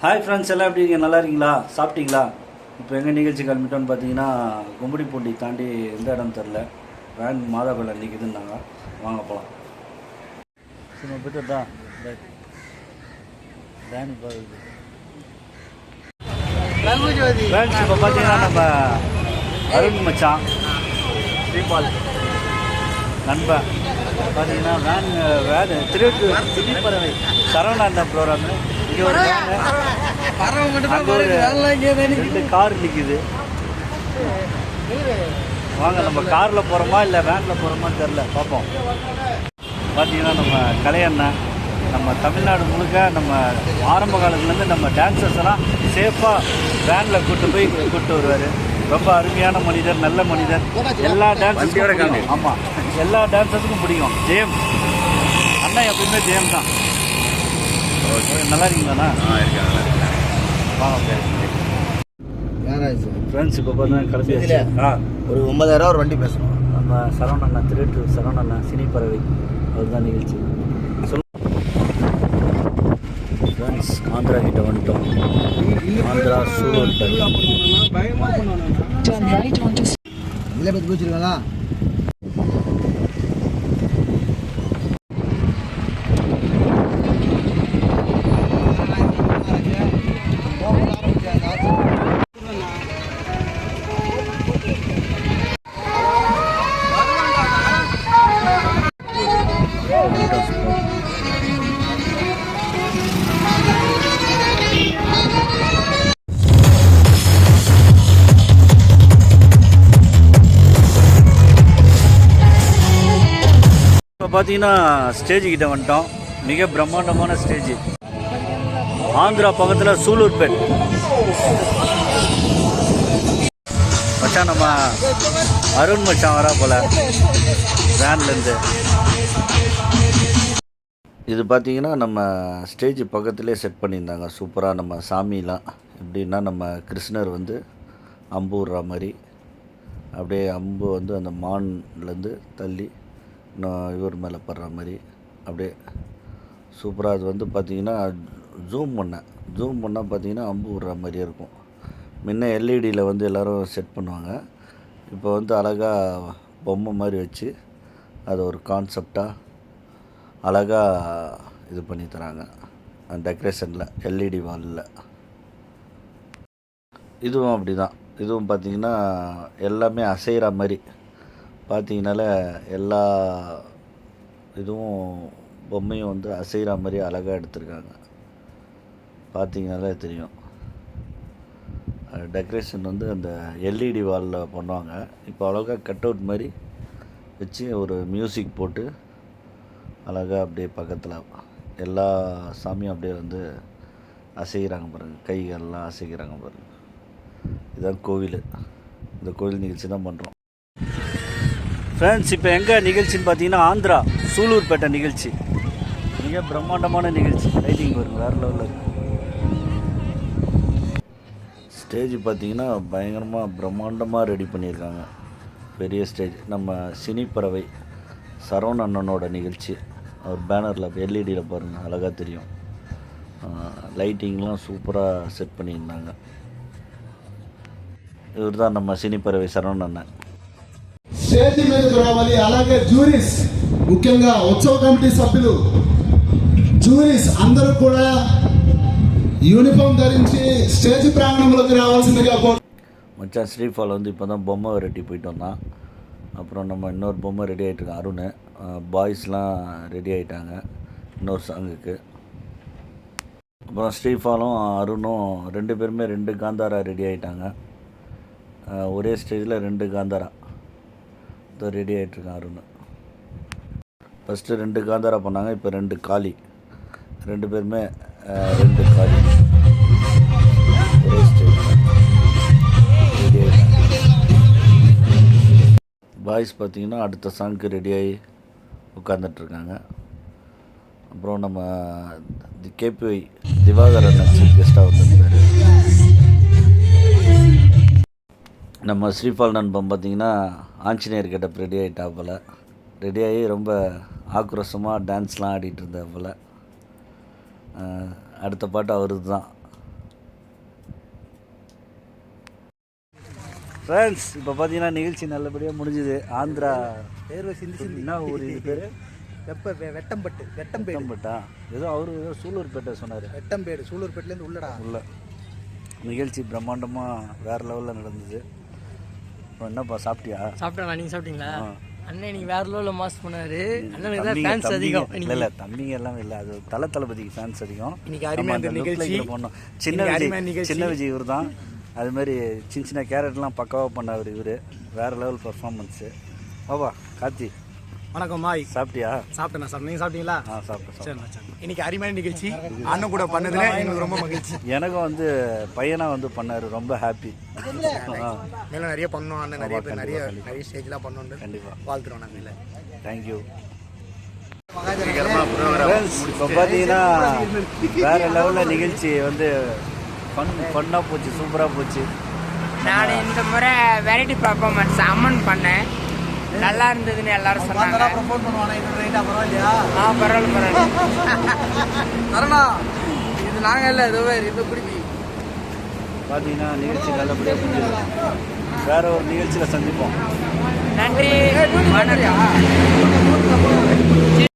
Hi friends எல்லாம் எப்படி இருக்கீங்க? நல்லா இருக்கீங்களா? சாப்பிட்டீங்களா? இப்போ எங்கள் நிகழ்ச்சி கிளம்பிட்டோன்னு பார்த்தீங்கன்னா கும்படிப்பூண்டி தாண்டி எந்த இடம் தெரில வேன் மாதாபுரம் நிற்குதுன்னாங்க வாங்க போகலாம் சும்மா போய்ட்டு தான் வேன் போகுது ஃப்ரெண்ட்ஸ் இப்போ பார்த்தீங்கன்னா நம்ம அருண் மச்சான் ஸ்ரீபால் நண்பன் பார்த்தீங்கன்னா வேன் வேன் திருட்டு திடீர்பறவை சரவணாண்ட ப்ரோக்ராமு இங்கே ஒரு ஒரு ரெண்டு கார் நிக்குது. வாங்க நம்ம கார்ல போறோமா இல்ல வேன்ல போறோமான்னு தெரியல. பார்ப்போம் பார்த்தீங்கன்னா நம்ம கலையண்ணன் நம்ம தமிழ்நாடு முழுக்க நம்ம ஆரம்ப காலத்துலேருந்து நம்ம டான்சர்ஸ் எல்லாம் சேஃபாக வேனில் கூட்டு போய் கூட்டு வருவார். ரொம்ப அருமையான மனிதர் நல்ல மனிதர். எல்லா டான்ஸஸுக்கும் ஆமாம் எல்லா டான்ஸஸுக்கும் பிடிக்கும். ஜெயம் அண்ணன் எப்பயுமே ஜெயம் தான். நல்லா இருக்கீங்களாண்ணா வாங்க ஃப்ரெண்ட்ஸ் இப்போ பார்த்தா கிளம்பி ஆ. ஒரு ஒன்பதாயிரம் ஒரு வண்டி பேசணும். நம்ம சரவணண்ணா திருட்டு சரவணண்ணா சினி பறவை. அவர் தான் நிகழ்ச்சி. ஃப்ரெண்ட்ஸ் ஆந்திரா கிட்ட வந்துட்டோம். ஆந்திரா சூழல் Turn right பார்த்தீங்கன்னா ஸ்டேஜ் கிட்ட வந்துட்டோம். மிக பிரம்மாண்டமான ஸ்டேஜ் ஆந்திரா பக்கத்தில் சூலூர்பேட் மச்சான் நம்ம அருண் மச்சான் வரா போல. வேன்லேருந்து இது பார்த்தீங்கன்னா நம்ம ஸ்டேஜ் பக்கத்துலேயே செட் பண்ணியிருந்தாங்க. சூப்பராக நம்ம சாமிலாம். எப்படின்னா நம்ம கிருஷ்ணர் வந்து அம்பு விடுற மாதிரி. அப்படியே அம்பு வந்து அந்த மான்லேருந்து தள்ளி நான் இவர் மேலே படுற மாதிரி. அப்படியே சூப்பராக அது வந்து பார்த்தீங்கன்னா ஜூம் பண்ணேன் ஜூம் பண்ணால் பார்த்தீங்கன்னா அம்பு விடுற மாதிரியே இருக்கும். முன்ன எல்இடியில் வந்து எல்லோரும் செட் பண்ணுவாங்க. இப்போ வந்து அழகாக பொம்மை மாதிரி வச்சு அது ஒரு கான்செப்டாக அழகாக இது பண்ணி தராங்க. டெக்கரேஷனில் எல்இடி வாலில் இதுவும் அப்படி தான் இதுவும் பார்த்தீங்கன்னா எல்லாமே அசைகிற மாதிரி. பார்த்தீங்கனால எல்லா இதுவும் பொம்மையும் வந்து அசைகிற மாதிரி அழகாக எடுத்திருக்காங்க. பார்த்தீங்கனாலே தெரியும். டெக்கரேஷன் வந்து அந்த எல்இடி வாலில் பண்ணுவாங்க. இப்போ அழகாக கட் அவுட் மாதிரி வச்சு ஒரு மியூசிக் போட்டு அழகாக அப்படியே பக்கத்தில் எல்லா சாமியும் அப்படியே வந்து அசைகிறாங்க பாருங்கள் கைகள்லாம் அசைக்கிறாங்க பாருங்கள் இதுதான் கோவில். இந்த கோவில் நிகழ்ச்சி தான் பண்ணுறோம் ஃப்ரெண்ட்ஸ் இப்போ எங்கே நிகழ்ச்சின்னு பார்த்தீங்கன்னா ஆந்திரா சூலூர்பேட்டை நிகழ்ச்சி. மிக பிரம்மாண்டமான நிகழ்ச்சி. லைட்டிங் வரும் வேறு லெவலில் இருக்கு. ஸ்டேஜ் பார்த்தீங்கன்னா பயங்கரமாக பிரம்மாண்டமாக ரெடி பண்ணியிருக்காங்க. பெரிய ஸ்டேஜ் நம்ம சினிப்பறவை சரவண அண்ணனோட நிகழ்ச்சி. அவர் பேனரில் எல்இடியில் பாருங்கள் அழகாக தெரியும். லைட்டிங்லாம் சூப்பராக செட் பண்ணியிருந்தாங்க. இவர் தான் நம்ம சினிப்பறவை சரவண அண்ணன். స్టేజ్ మీదకు రావాలి అలాగే జూరీస్ ముఖ్యంగా ఉత్సవ కమిటీ సభ్యులు జూరీస్ అందరూ కూడా యూనిఫామ్ ధరించి స్టేజ్ ప్రాంగణంలోకి రావాల్సిందిగా కోరు மச்சான் ஸ்ரீஃபால் வந்து இப்போ தான் பொம்மை ரெடி போயிட்டு வந்தான் அப்புறம் நம்ம இன்னொரு பொம்மை ரெடி ஆகிட்டுருக்கோம் அருண் பாய்ஸ்லாம் ரெடி ஆகிட்டாங்க இன்னொரு சாங்குக்கு அப்புறம் ஸ்ரீஃபாலும் அருணும் ரெண்டு பேருமே ரெண்டு காந்தாரா ரெடி ஆகிட்டாங்க ஒரே ஸ்டேஜில் ரெண்டு காந்தாரா இதோ ரெடி ஆகிட்டுருக்கான் அருண். ஃபஸ்ட்டு ரெண்டு காந்தாரா பண்ணாங்க இப்போ ரெண்டு காளி. ரெண்டு பேருமே ரெண்டு காளி. பாய்ஸ் பார்த்தீங்கன்னா அடுத்த சாங்க்கு ரெடியாகி உட்காந்துட்ருக்காங்க அப்புறம் நம்ம தி கேபிஐ திவாகரன் சீஃப் கெஸ்ட்டாக வந்திருந்தார் நம்ம ஸ்ரீபால் நண்பன் பார்த்திங்கன்னா ஆஞ்சநேயர் கிட்ட ரெடி ஆகிட்டாப்பில் ரெடி ஆகி ரொம்ப ஆக்ரோஷமாக டான்ஸ்லாம் ஆடிட்டு இருந்தாப்பில் அடுத்த பாட்டு அவருக்கு தான். ஃப்ரெண்ட்ஸ் இப்போ பார்த்தீங்கன்னா நிகழ்ச்சி நல்லபடியாக முடிஞ்சுது. ஆந்திரா பேர் சிந்தி. சிந்தினா ஒரு இது பேர்? வெப்ப வெட்டம்பட்டு. வெட்டம்பேடு. வெட்டம்பட்டா? ஏதோ அவர் ஏதோ சூலூர்பேட்டை சொன்னார். வெட்டம்பேடு. சூலூர்பேட்டிலேருந்து உள்ளடா. உள்ள. நிகழ்ச்சி பிரம்மாண்டமாக வேறு லெவலில் நடந்தது. என்னப்பா சாப்பிட்டியா? சாப்பிட்டேன் நீங்கள் சாப்பிட்டீங்களா. அண்ணன் இன்னைக்கு வேற லெவலில் மாஸ் பண்ணாரு. அண்ணனுக்கு தான் ஃபேன்ஸ் அதிகம். இல்லை இல்லை தம்பிங்க எல்லாம் இல்லை. அது தல தளபதிக்கு ஃபேன்ஸ் அதிகம். இன்னைக்கு அருமையான அந்த நிகழ்ச்சி. போனோம் சின்ன விஜய். சின்ன விஜய் இவர் தான் அது மாதிரி சின்ன சின்ன கேரட்லாம் பக்காவாக பண்ணவர் இவர். வேறு லெவல் பர்ஃபார்மன்ஸு பாபா கார்த்தி. வணக்கம் மாய். சாப்பிட்டியா? சாப்பிட்டேன் சாப்பிட்டேன். நீங்கள் சாப்பிட்டீங்களா? ஆ சாப்பிட்டேன் சாப்பிட்டேன். சரி சரி இன்னைக்கு அருமையான நிகழ்ச்சி. அண்ணன் கூட பண்ணதுல எங்களுக்கு ரொம்ப மகிழ்ச்சி. எனக்கும் வந்து பையனாக வந்து பண்ணார் ரொம்ப ஹாப்பி மேலும் நிறைய பண்ணோம் அண்ணன் நிறைய பேர் நிறைய நிறைய ஸ்டேஜ்லாம் பண்ணோம் கண்டிப்பாக வாழ்த்துறோம் நாங்கள் தேங்க்யூ ஃப்ரெண்ட்ஸ் இப்போ பார்த்தீங்கன்னா வேறு லெவலில் நிகழ்ச்சி வந்து ஃபன் ஃபன்னாக போச்சு சூப்பராக போச்சு. நான் இந்த முறை வெரைட்டி பர்ஃபார்மன்ஸ் அம்மன் பண்ணேன். நல்லா இருந்ததுன்னு எல்லாரும் சொன்னாங்க. ப்ரொமோட் பண்ணுவானா இன்னொரு ரைட்டா பரவாயில்லையா? ஆ பரவாயில்ல பரவாயில்ல. தரணா இது நாங்கள் இல்லை இதுவே இது பிடிப்பி பார்த்தீங்கன்னா நிகழ்ச்சி நல்லபடியாக முடிஞ்சது வேற ஒரு நிகழ்ச்சியில் சந்திப்போம். நன்றி. வணக்கம்.